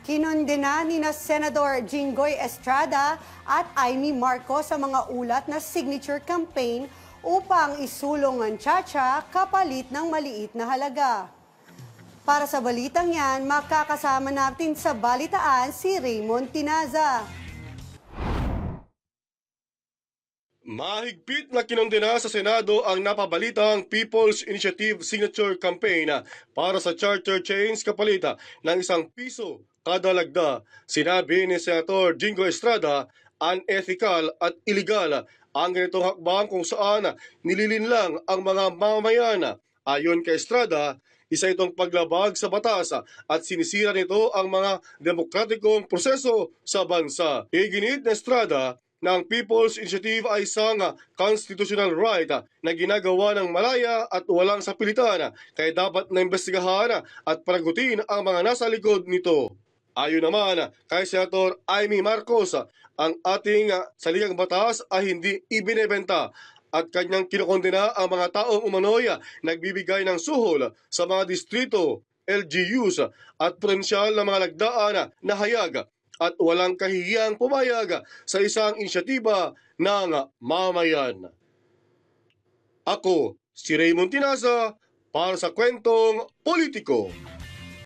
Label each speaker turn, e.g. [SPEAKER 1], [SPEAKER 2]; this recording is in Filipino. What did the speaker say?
[SPEAKER 1] Kinundina ni na Senador Jinggoy Estrada at Amy Marcos sa mga ulat na signature campaign upang isulong ang tsa kapalit ng maliit na halaga. Para sa balitang yan, makakasama natin sa balitaan si Raymond Tinaza.
[SPEAKER 2] Mahigpit na kinondena sa Senado ang napabalitang People's Initiative Signature Campaign para sa charter chains kapalita ng isang piso kada lagda. Sinabi ni Senator Jingo Estrada, unethical at illegal ang ganitong hakbang kung saan nililinlang ang mga mamamayan. Ayon kay Estrada, isa itong paglabag sa batas at sinisira nito ang mga demokratikong proseso sa bansa. Iginit ni Estrada na ang People's Initiative ay isang constitutional right na ginagawa ng malaya at walang sapilitan kaya dapat na imbestigahan at panagutin ang mga nasa likod nito. Ayon naman kay Senator Amy Marcos, ang ating saligang batas ay hindi ibinebenta at kanyang kinokondena ang mga taong umano'y nagbibigay ng suhol sa mga distrito, LGUs at potensyal na mga lagdaan na hayag at walang kahihiyang pumayag sa isang inisyatiba ng mamayan. Ako, si Raymond Tinaza, para sa kwentong politiko.